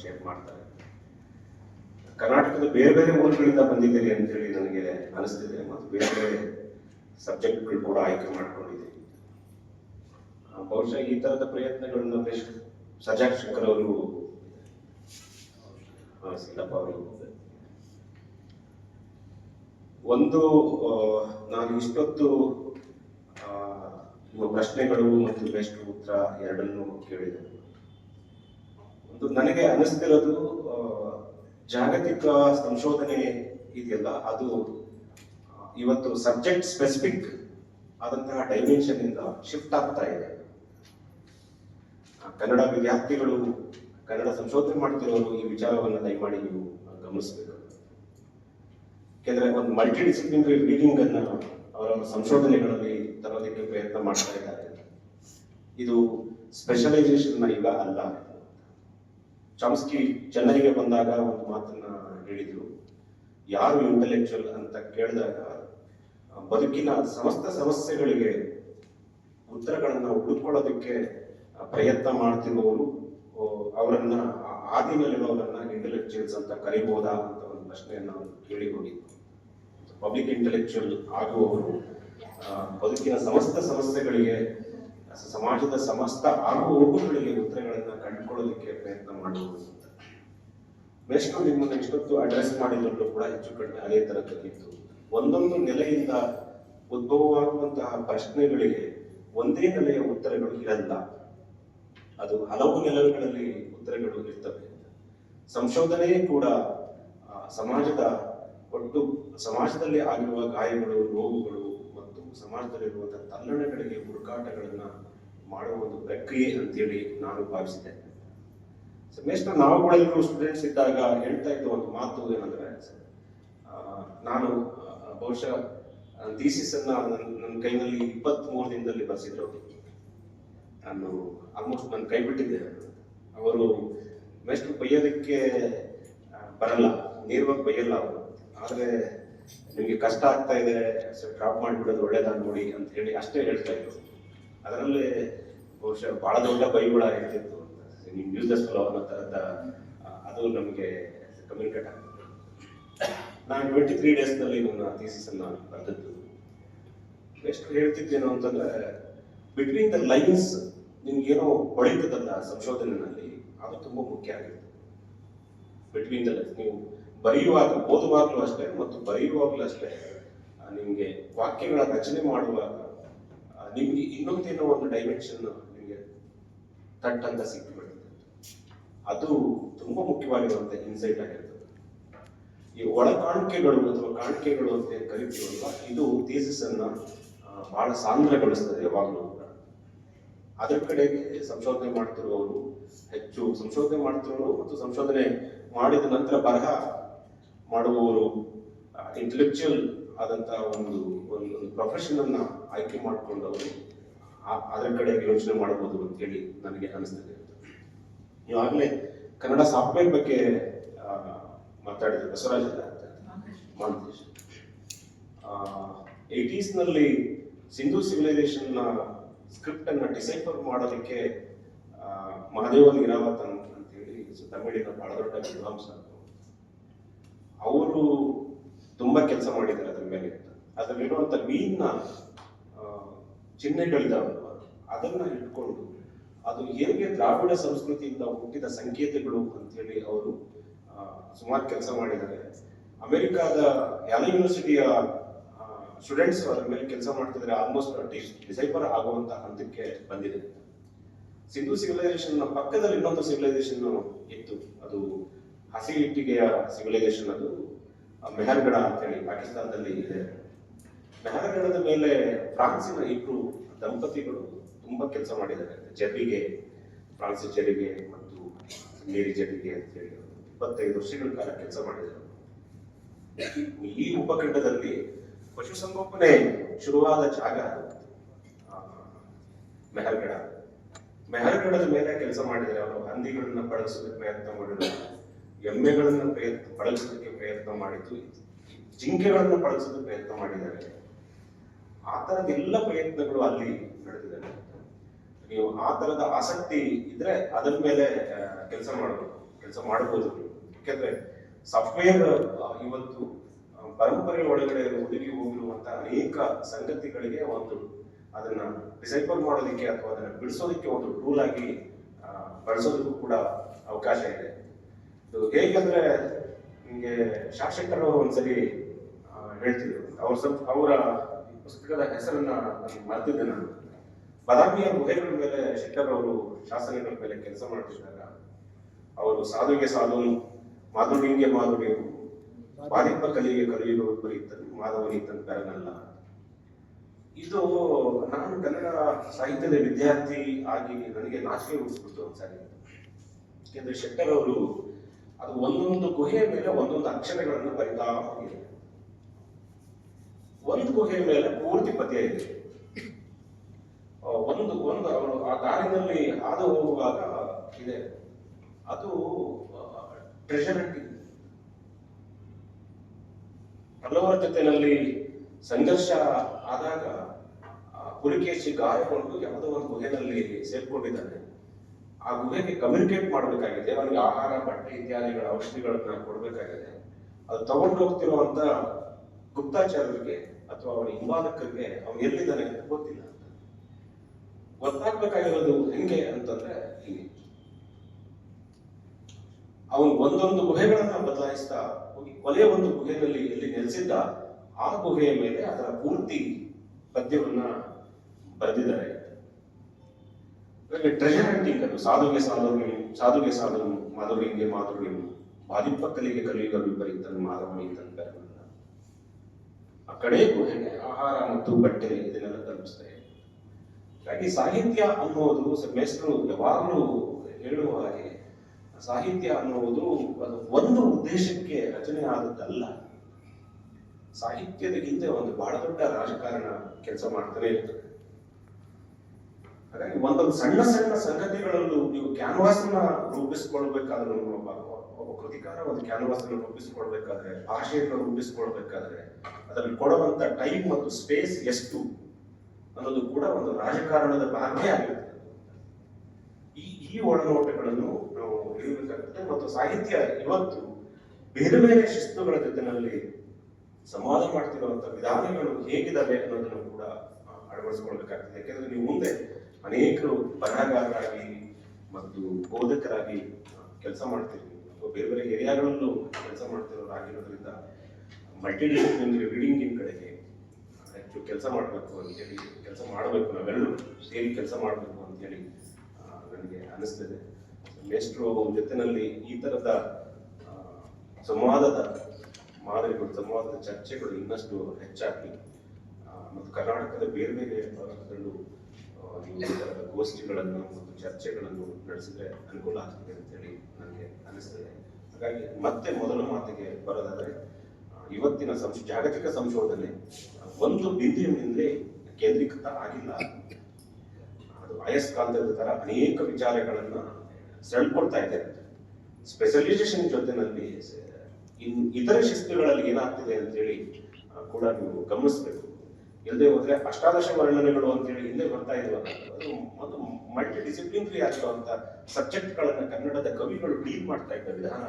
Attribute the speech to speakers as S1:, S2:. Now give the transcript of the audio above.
S1: Share ಮಾಡ್ತಾರೆ. ಕರ್ನಾಟಕದ ಬೇರೆ ಬೇರೆ ಊರುಗಳಿಂದ ಬಂದಿದ್ದೀರಿ ಅಂತೇಳಿ ನನಗೆ ಅನಿಸ್ತಿದೆ ಮತ್ತು ಬೇರೆ ಬೇರೆ ಸಬ್ಜೆಕ್ಟ್ಗಳು ಕೂಡ ಆಯ್ಕೆ ಮಾಡ್ಕೊಂಡಿದ್ದೀನಿ ಬಹುಶಃ ಈ ತರದ ಪ್ರಯತ್ನಗಳನ್ನು ಬೆಸ್ಟ್ ಸಜಾಕ್ ಶಂಕರ್ ಅವರು ಸಿಲ್ಲಪ್ಪ ಅವರು. ಒಂದು ನಾನು ಇಷ್ಟೊತ್ತು ಪ್ರಶ್ನೆಗಳು ಮತ್ತು ಬೆಸ್ಟ್ ಉತ್ತರ ಎರಡನ್ನೂ ಕೇಳಿದೆ. ಒಂದು ನನಗೆ ಅನಿಸ್ತಿರೋದು ಜಾಗತಿಕ ಸಂಶೋಧನೆ ಇದೆಯಲ್ಲ, ಅದು ಇವತ್ತು ಸಬ್ಜೆಕ್ಟ್ ಸ್ಪೆಸಿಫಿಕ್ ಆದಂತಹ ಡೈಮೆನ್ಷನ್ ಇಂದ ಶಿಫ್ಟ್ ಆಗ್ತಾ ಇದೆ. ಕನ್ನಡ ವಿದ್ಯಾರ್ಥಿಗಳು, ಕನ್ನಡ ಸಂಶೋಧನೆ ಮಾಡ್ತಿರೋರು ಈ ವಿಚಾರವನ್ನು ದಯಮಾಡಿ ನೀವು ಗಮನಿಸಬೇಕು. ಯಾಕೆಂದ್ರೆ ಒಂದು ಮಲ್ಟಿ ಡಿಸಿಪ್ಲಿನರಿ ರೀಡಿಂಗ್ ಅನ್ನ ಅವರ ಸಂಶೋಧನೆಗಳಲ್ಲಿ ತರೋದಕ್ಕೆ ಪ್ರಯತ್ನ ಮಾಡ್ತಾ ಇದ್ದಾರೆ. ಇದು ಸ್ಪೆಷಲೈಸೇಷನ್ ಈಗ ಅಲ್ಲ. ಚಾಮ್ಸ್ಕಿ ಚೆನ್ನೈಗೆ ಬಂದಾಗ ಒಂದು ಮಾತನ್ನ ಹೇಳಿದ್ರು. ಯಾರು ಇಂಟೆಲೆಕ್ಚುಯಲ್ ಅಂತ ಕೇಳಿದಾಗ, ಬದುಕಿನ ಸಮಸ್ತ ಸಮಸ್ಯೆಗಳಿಗೆ ಉತ್ತರಗಳನ್ನ ಹುಡುಕೊಳ್ಳೋದಕ್ಕೆ ಪ್ರಯತ್ನ ಮಾಡ್ತಿರುವವರು ಅವರನ್ನ ಆದಿನಲ್ಲಿರೋರನ್ನ ಇಂಟೆಲೆಕ್ಚುಯಲ್ಸ್ ಅಂತ ಕರಿಬಹುದಾ ಅಂತ ಒಂದು ಪ್ರಶ್ನೆಯನ್ನು ಅವ್ರು ಕೇಳಿ ಹೋಗಿದ್ರು ಪಬ್ಲಿಕ್ ಇಂಟೆಲೆಕ್ಚುಯಲ್ ಆಗುವವರು ಬದುಕಿನ ಸಮಸ್ತ ಸಮಸ್ಯೆಗಳಿಗೆ ಸಮಾಜದ ಸಮಸ್ತ ಆಗು ಹೋಗುಗಳಿಗೆ ಉತ್ತರಗಳನ್ನ ಕಂಡುಕೊಳ್ಳೋದಕ್ಕೆ ಪ್ರಯತ್ನ ಮಾಡುವುದು. ಬೆಸ್ಟ್ ನಿಮ್ಮನ್ನ ಇಷ್ಟೊತ್ತು ಅಡ್ರೆಸ್ ಮಾಡಿದ್ರು ಕೂಡ ಹೆಚ್ಚು ಕಡಿಮೆ ಅದೇ ತರಗತಿತ್ತು ಒಂದೊಂದು ನೆಲೆಯಿಂದ ಉದ್ಭವವಾಗುವಂತಹ ಪ್ರಶ್ನೆಗಳಿಗೆ ಒಂದೇ ನೆಲೆಯ ಉತ್ತರಗಳು ಇರಲ್ಲ. ಅದು ಹಲವು ನೆಲೆಗಳಲ್ಲಿ ಉತ್ತರಗಳು ಇರ್ತವೆ. ಸಂಶೋಧನೆಯೇ ಕೂಡ ಸಮಾಜದ ಒಟ್ಟು, ಸಮಾಜದಲ್ಲಿ ಆಗಿರುವ ಗಾಯಗಳು, ನೋವುಗಳು ಮತ್ತು ಸಮಾಜದಲ್ಲಿರುವಂತಹ ತಲ್ಲಣಗಳಿಗೆ ಹುಡುಕಾಟಗಳನ್ನ ಮಾಡುವ ಒಂದು ಪ್ರಕ್ರಿಯೆ ಅಂತೇಳಿ ನಾನು ಭಾವಿಸಿದೆ ಸೆಮಿಸ್ಟರ್ ನಾವುಗಳೆಲ್ಲರೂ ಸ್ಟೂಡೆಂಟ್ಸ್ ಇದ್ದಾಗ ಹೇಳ್ತಾ ಇದ್ದ ಒಂದು ಮಾತು ಏನಂದ್ರೆ ನಾನು ಬಹುಶಃ ಥೀಸಿಸ್ ಅನ್ನ ನನ್ನ ನನ್ನ ಕೈನಲ್ಲಿ ಇಪ್ಪತ್ತ್ ಮೂರು ದಿನದಲ್ಲಿ ಬರ್ಸಿದ್ರು. ನಾನು ಆಲ್ಮೋಸ್ಟ್ ನಾನು ಕೈ ಬಿಟ್ಟಿದ್ದೆ. ಅವರು ಮೆಸ್ಟ್ ಬೈಯೋದಕ್ಕೆ ಬರಲ್ಲ, ನೇರವಾಗಿ ಬೈಯಲ್ಲ ಅವರು. ಆದ್ರೆ ನಿಮಗೆ ಕಷ್ಟ ಆಗ್ತಾ ಇದೆ ಡ್ರಾಪ್ ಮಾಡಿಬಿಡೋದು ಒಳ್ಳೇದಾಗ ನೋಡಿ ಅಂತ ಹೇಳಿ ಅಷ್ಟೇ ಹೇಳ್ತಾ ಇದ್ರು. ಅದರಲ್ಲಿ ಬಹುಶಃ ಬಹಳ ದೊಡ್ಡ ಬೈಗುಳ ಇರ್ತಿತ್ತು ನೀವು ಯೂಸ್ ಫಲೋ ಅನ್ನೋ ತರದ ಆ, ಅದು ನಮಗೆ ಕಮ್ಯುನಿಕೇಟ್ ಆಗ್ತದೆ ನಾನು ಟ್ವೆಂಟಿ ತ್ರೀ ಡೇಸ್ನಲ್ಲಿ ನನ್ನ ಥೀಸಿಸ್ ಅನ್ನ ಬರೆದದ್ದು. ಎಷ್ಟು ಹೇಳ್ತಿದ್ದೇನು ಅಂತಂದ್ರೆ ಬಿಟ್ವೀನ್ ದ ಲೈನ್ಸ್ ನಿಮ್ಗೇನೋ ಹೊಳಿತದಲ್ಲ ಸಂಶೋಧನೆಯಲ್ಲಿ ಅದು ತುಂಬಾ ಮುಖ್ಯ ಆಗಿತ್ತು. ಬಿಟ್ವೀನ್ ದ ಲೈನ್ಸ್ ನೀವು ಬರೆಯುವಾಗ, ಓದುವಾಗಲೂ ಅಷ್ಟೇ, ಮತ್ತು ಬರೆಯುವಾಗಲೂ ಅಷ್ಟೇ ನಿಮಗೆ ವಾಕ್ಯಗಳ ರಚನೆ ಮಾಡುವಾಗ ನಿಮಗೆ ಇನ್ನೊಂದೇನೋ ಒಂದು ಡೈಮೆನ್ಷನ್ ನಿಮಗೆ ತಟ್ ಅಂತ ಸಿಕ್ಕಿಬಿಡುತ್ತೆ. ಅದು ತುಂಬಾ ಮುಖ್ಯವಾಗಿರುವಂತ ಇನ್ಸೈಟ್ ಆಗಿರ್ತದೆ. ಈ ಒಳ ಕಾಣಿಕೆಗಳು ಅಥವಾ ಕಾಣಿಕೆಗಳು ಅಂತ ಕರಿತೀವಲ್ವ, ಇದು ಥೀಸಿಸ್ ಅನ್ನ ಬಹಳ ಸಾಂದ್ರಗೊಳಿಸ್ತದೆ ಯಾವಾಗಲೂ ಕೂಡ. ಅದರ ಕಡೆಗೆ ಸಂಶೋಧನೆ ಮಾಡ್ತಿರುವವರು ಹೆಚ್ಚು, ಸಂಶೋಧನೆ ಮಾಡ್ತಿರೋರು ಮತ್ತು ಸಂಶೋಧನೆ ಮಾಡಿದ ನಂತರ ಬರಹ ಮಾಡುವವರು ಇಂಟೆಲೆಕ್ಚುಯಲ್ ಆದಂತಹ ಒಂದು ಒಂದು ಪ್ರೊಫೆಷನ್ ಅನ್ನ ಆಯ್ಕೆ ಮಾಡಿಕೊಂಡವರು ಅದರ ಕಡೆ ಯೋಚನೆ ಮಾಡಬಹುದು ಅಂತ ಹೇಳಿ ನನಗೆ ಅನಿಸ್ತದೆ. ಈಗಾಗಲೇ ಕನ್ನಡ ಸಾಫ್ಟ್ವೇರ್ ಬಗ್ಗೆ ಮಾತಾಡಿದ ಬಸವರಾಜ್ ಮಾಂತೇಶ್ ಏಟೀಸ್ನಲ್ಲಿ ಸಿಂಧು ನ ಸ್ಕ್ರಿಪ್ಟ್ ಅನ್ನ ಡಿಸೈಫರ್ ಮಾಡೋದಕ್ಕೆ ಇರಾವತ್ ಅಂತ ಹೇಳಿ ತಮಿಳಿನ ಬಹಳ ದೊಡ್ಡ ವಿದ್ವಾಂಸ. ಅವರು ತುಂಬಾ ಕೆಲಸ ಮಾಡಿದ್ದಾರೆ ಅದ್ರ ಮೇಲೆ ಅದರಲ್ಲಿರುವಂತ ಮೀನ್ನ ಚಿಹ್ನೆಗಳಿದಾವಲ್ವ ಅದನ್ನ ಇಟ್ಕೊಂಡು ಅದು ಹೇಗೆ ದ್ರಾವಿಡ ಸಂಸ್ಕೃತಿಯಿಂದ ಹುಟ್ಟಿದ ಸಂಕೇತಗಳು ಅಂತೇಳಿ ಅವರು ಸುಮಾರು ಕೆಲಸ ಮಾಡಿದ್ದಾರೆ. ಅಮೆರಿಕಾದ ಯಾಲ ಯೂನಿವರ್ಸಿಟಿಯ ಸ್ಟೂಡೆಂಟ್ಸ್ ಅದರ ಮೇಲೆ ಕೆಲಸ ಮಾಡ್ತಿದ್ರೆ ಆಲ್ಮೋಸ್ಟ್ ಡಿಸೈಫರ್ ಆಗುವಂತ ಹಂತಕ್ಕೆ ಬಂದಿದೆ. ಸಿಂಧು ಸಿವಿಲೈಸೇಷನ್ ಪಕ್ಕದಲ್ಲಿ ಇನ್ನೊಂದು ಸಿವಿಲೈಸೇಷನ್ ಇತ್ತು. ಅದು ಹಸಿ ಇಟ್ಟಿಗೆಯ ಸಿವಿಲೈಸೇಷನ್ ಅದು ಮೆಹರ್ಗಡ ಮೆಹರ್ಗಢ ಅಂತೇಳಿ ಪಾಕಿಸ್ತಾನದಲ್ಲಿ ಇದೆ. ಮೆಹರ್ಗಡದ ಮೇಲೆ ಫ್ರಾನ್ಸಿನ ಇಬ್ರು ದಂಪತಿಗಳು ತುಂಬಾ ಕೆಲಸ ಮಾಡಿದ್ದಾರೆ. ಜರಿಗೆ ಫ್ರಾನ್ಸಿಸ್ ಜರಿಗೆ ಮತ್ತು ಮೇರಿ ಜರಿಗೆ ಅಂತ ಹೇಳಿ ಇಪ್ಪತ್ತೈದು ವರ್ಷಗಳ ಕಾಲ ಕೆಲಸ ಮಾಡಿದರು ಈ ಉಪಖಂಡದಲ್ಲಿ ಪಶುಸಂಗೋಪನೆ ಶುರುವಾದ ಜಾಗ ಮೆಹರ್ಗಡ ಮೆಹರ್ಗಡದ ಮೇಲೆ ಕೆಲಸ ಮಾಡಿದರೆ ಅವರು ಹಂದಿಗಳನ್ನ ಬಳಸಬೇಕು ಪ್ರಯತ್ನ ಮಾಡಿದ್ರು ಎಮ್ಮೆಗಳನ್ನ ಪ್ರಯತ್ನ, ಬಳಸೋದಕ್ಕೆ ಪ್ರಯತ್ನ ಮಾಡಿದ್ದು, ಜಿಂಕೆಗಳನ್ನು ಬಳಸೋದಕ್ಕೆ ಪ್ರಯತ್ನ ಮಾಡಿದ್ದಾರೆ. ಆ ತರದ ಎಲ್ಲ ಪ್ರಯತ್ನಗಳು ಅಲ್ಲಿ ನಡೆದಿದ್ದಾರೆ ನೀವು ಆ ತರದ ಆಸಕ್ತಿ ಇದ್ರೆ ಅದರ ಮೇಲೆ ಕೆಲಸ ಮಾಡಬೇಕು ಕೆಲಸ ಮಾಡಬಹುದು ಯಾಕೆಂದ್ರೆ ಸಾಫ್ಟ್ವೇರ್ ಇವತ್ತು ಪರಂಪರೆ ಒಳಗಡೆ ಒದಗಿ ಹೋಗಿರುವಂತ ಅನೇಕ ಸಂಗತಿಗಳಿಗೆ ಒಂದು ಅದನ್ನ ರಿಸೈಕಲ್ ಮಾಡೋದಕ್ಕೆ ಅಥವಾ ಅದನ್ನ ಬಿಡಿಸೋದಕ್ಕೆ ಒಂದು ಟೂಲ್ ಆಗಿ ಬಳಸೋದಕ್ಕೂ ಕೂಡ ಅವಕಾಶ ಇದೆ. ಇದು ಹೇಗಂದ್ರೆ ನಿಮಗೆ ಶಾಸಕರು ಒಂದ್ಸರಿ ಹೇಳ್ತಿದ್ರು. ಅವ್ರ ಸ್ವಲ್ಪ, ಅವರ ಪುಸ್ತಕದ ಹೆಸರನ್ನ ನಾನು ಮರೆತಿದ್ದೆ ನಾನು. ಬದಾಮಿಯ ಗುಹೆಗಳ ಮೇಲೆ ಶೆಟ್ಟರ್ ಅವರು ಶಾಸನಗಳ ಮೇಲೆ ಕೆಲಸ ಮಾಡ್ತಿದ್ದಾಗ ಅವರು ಸಾಧುಗೆ ಸಾಧುನು, ಮಾಧುನಿಗೆ ಮಾಧುರ್ಯವು ಮಾದಿಪ್ಪ ಕಲಿಗೆ ಕಲಿಯುವ ಬರೀತನು ಮಾಧವನಿತನ್ ಬೆರಗಲ್ಲ ಇದು ನಾನು ಕನ್ನಡ ಸಾಹಿತ್ಯದ ವಿದ್ಯಾರ್ಥಿ ಆಗಿ ನನಗೆ ನಾಚಿಕೆ ಉಳಿಸ್ಬಿಟ್ಟು ಒಂದ್ಸಾರಿ. ಯಾಕೆಂದ್ರೆ ಶೆಟ್ಟರ್ ಅವರು ಅದು ಒಂದೊಂದು ಗುಹೆಯ ಮೇಲೆ ಒಂದೊಂದು ಅಕ್ಷರಗಳನ್ನು ಬರಿತಾ ಹೋಗಿದೆ. ಒಂದು ಗುಹೆಯ ಮೇಲೆ ಪೂರ್ತಿ ಪದ್ಯ ಇದೆ. ಒಂದು ಒಂದು ಅವರು ಆ ದಾರಿನಲ್ಲಿ ಹಾದು ಹೋಗುವಾಗ ಇದೆ. ಅದು ಟ್ರೆಷರ್ ಹಲವರ ಜೊತೆನಲ್ಲಿ ಸಂಘರ್ಷ ಆದಾಗ ಪುಲಿಕೇಶಿ ಗಾಯಗೊಂಡು ಯಾವುದೋ ಒಂದು ಗುಹೆಯಲ್ಲಿ ಸೇರ್ಕೊಂಡಿದ್ದಾನೆ. ಆ ಗುಹೆಗೆ ಕಮ್ಯುನಿಕೇಟ್ ಮಾಡಬೇಕಾಗಿದೆ, ಅವನಿಗೆ ಆಹಾರ, ಬಟ್ಟೆ ಇತ್ಯಾದಿಗಳ ಔಷಧಿಗಳನ್ನ ಕೊಡಬೇಕಾಗಿದೆ. ಅದು ತಗೊಂಡು ಹೋಗ್ತಿರುವಂತ ಗುಪ್ತಾಚಾರರಿಗೆ ಅಥವಾ ಅವನ ಹಿಂಬಾಲಕರಿಗೆ ಅವನು ಎಲ್ಲಿದ್ದಾನೆ ಅಂತ ಗೊತ್ತಿಲ್ಲ. ಗೊತ್ತಾಗ್ಬೇಕಾಗಿರೋದು ಹೆಂಗೆ ಅಂತಂದ್ರೆ ಇಲ್ಲಿ. ಅವನು ಒಂದೊಂದು ಗುಹೆಗಳನ್ನ ಬದಲಾಯಿಸ್ತಾ ಹೋಗಿ ಕೊನೆಯ ಒಂದು ಗುಹೆಯಲ್ಲಿ ಎಲ್ಲಿ ನೆಲೆಸಿದ್ದ, ಆ ಗುಹೆಯ ಮೇಲೆ ಅದರ ಪೂರ್ತಿ ಪದ್ಯವನ್ನ ಬರೆದಿದ್ದಾರೆ. ಟ್ರೆಷರ್ ಹಂಟಿಂಗ್ ಅದು ಸಾಧುಗೆ ಸಾಧುಗೆ ಸಾಧುಗೆ ಸಾಧು ಮಾಧುರಿ ಮಾಧುರ್ಯಂ ಕಲಿಗೆ ಕಲಿಯುಗ ವಿಪರೀತ ಮಾಧವನಿ ತನ್ನ ಆ ಕಡೆ ಗುಹೆಗೆ ಆಹಾರ ಮತ್ತು ಬಟ್ಟೆ ಇದನ್ನೆಲ್ಲ ತಲುಪಿಸ್ತಾರೆ ಹಾಗಾಗಿ ಸಾಹಿತ್ಯ ಅನ್ನೋದು ಸ- ಮೇಷ್ಟ್ರು ಯಾವಾಗಲೂ ಹೇಳುವ ಹಾಗೆ, ಸಾಹಿತ್ಯ ಅನ್ನುವುದು ಅದು ಒಂದು ಉದ್ದೇಶಕ್ಕೆ ರಚನೆ ಆದದ್ದಲ್ಲ. ಸಾಹಿತ್ಯದಕ್ಕಿಂತ ಒಂದು ಬಹಳ ದೊಡ್ಡ ರಾಜಕಾರಣ ಕೆಲಸ ಮಾಡ್ತಾನೆ ಇರ್ತದೆ. ಹಾಗಾಗಿ ಒಂದೊಂದು ಸಣ್ಣ ಸಣ್ಣ ಸಂಗತಿಗಳಲ್ಲೂ ನೀವು ಕ್ಯಾನ್ವಾಸ್ನ ರೂಪಿಸಿಕೊಳ್ಬೇಕಾದ್ರೆ ಒಬ್ಬ ಕೃತಿಕಾರ ಒಂದು ಕ್ಯಾನ್ವಾಸ್ ರೂಪಿಸ್ಕೊಳ್ಬೇಕಾದ್ರೆ ಭಾಷೆಯನ್ನು ರೂಪಿಸ್ಕೊಳ್ಬೇಕಾದ್ರೆ, ಅದರಲ್ಲಿ ಕೊಡುವಂತ ಟೈಮ್ ಮತ್ತು ಸ್ಪೇಸ್ ಎಷ್ಟು ಅನ್ನೋದು ಕೂಡ ಒಂದು ರಾಜಕಾರಣದ ಭಾಗವೇ ಆಗಿರುತ್ತೆ. ಈ ಈ ಒಳನೋಟಗಳನ್ನು ನಾವು ಹೇಳಬೇಕಾಗುತ್ತೆ ಮತ್ತು ಸಾಹಿತ್ಯ ಇವತ್ತು ಬೇರೆ ಬೇರೆ ಶಿಸ್ತುಗಳ ಜೊತೆನಲ್ಲಿ ಸಂವಾದ ಮಾಡ್ತಿರುವಂತ ವಿಧಾನಗಳು ಹೇಗಿದ್ದಾವೆ ಅನ್ನೋದನ್ನು ಕೂಡ ಅಳವಡಿಸ್ಕೊಳ್ಬೇಕಾಗ್ತದೆ. ಯಾಕೆಂದ್ರೆ ನೀವು ಮುಂದೆ ಅನೇಕರು ಬರಹಗಾರರಾಗಿ ಮತ್ತು ಬೋಧಕರಾಗಿ ಕೆಲಸ ಮಾಡ್ತಿರ್ತೀವಿ ಅಥವಾ ಬೇರೆ ಬೇರೆ ಏರಿಯಾಗಳಲ್ಲೂ ಕೆಲಸ ಮಾಡ್ತಿರೋರಾಗಿರೋದ್ರಿಂದ ಡಿಸಿಪ್ಲಿನರಿ ರೀಡಿಂಗಿನ ಕಡೆಗೆ ಹೆಚ್ಚು ಕೆಲಸ ಮಾಡಬೇಕು ಅಂತೇಳಿ, ಕೆಲಸ ಮಾಡಬೇಕು ನಾವೆಲ್ಲರೂ ಸೇರಿ ಕೆಲಸ ಮಾಡಬೇಕು ಅಂತೇಳಿ ನನಗೆ ಅನಿಸ್ತದೆ. ಮೇಸ್ಟ್ರು ಜೊತೆನಲ್ಲಿ ಈ ತರದ ಸಂವಾದದ ಮಾದರಿಗಳು, ಸಂವಾದದ ಚರ್ಚೆಗಳು ಇನ್ನಷ್ಟು ಹೆಚ್ಚಾಗಿ ಮತ್ತು ಕರ್ನಾಟಕದ ಬೇರೆ ಬೇರೆ ನೀವು ಗೋಷ್ಠಿಗಳನ್ನು ಮತ್ತು ಚರ್ಚೆಗಳನ್ನು ನಡೆಸಿದ್ರೆ ಅನುಕೂಲ ಆಗ್ತದೆ ಅಂತೇಳಿ ನನಗೆ ಅನಿಸ್ತದೆ ಹಾಗಾಗಿ ಮತ್ತೆ ಮೊದಲ ಮಾತಿಗೆ ಬರೋದಾದ್ರೆ ಇವತ್ತಿನ ಸಂಶ್, ಜಾಗತಿಕ ಸಂಶೋಧನೆ ಒಂದು ಬಿಂದುವಿನಿಂದಲೇ ಕೇಂದ್ರೀಕೃತ ಆಗಿಲ್ಲ. ಅದು ಅಯಸ್ಕಾಂತದ ತರ ಅನೇಕ ವಿಚಾರಗಳನ್ನ ಸೆಳ್ಕೊಡ್ತಾ ಇದೆ. ಸ್ಪೆಷಲೈಸೇಷನ್ ಜೊತೆನಲ್ಲಿ ಇನ್, ಇತರ ಶಿಸ್ತುಗಳಲ್ಲಿ ಏನಾಗ್ತಿದೆ ಅಂತೇಳಿ ಕೂಡ ನೀವು ಗಮನಿಸಬೇಕು. ಇಲ್ಲದೆ ಹೋದ್ರೆ ಅಷ್ಟಾದಶ ವರ್ಣನೆಗಳು ಅಂತೇಳಿ ಹಿಂದೆ ಬರ್ತಾ ಇದ್ವಲ್ಲ ಅದು ಒಂದು ಮಲ್ಟಿ ಡಿಸಿಪ್ಲಿನರಿ ಆಗಿರುವಂತ ಸಬ್ಜೆಕ್ಟ್ಗಳನ್ನ ಕನ್ನಡದ ಕವಿಗಳು ಡೀಲ್ ಮಾಡ್ತಾ ಇದ್ದ ವಿಧಾನ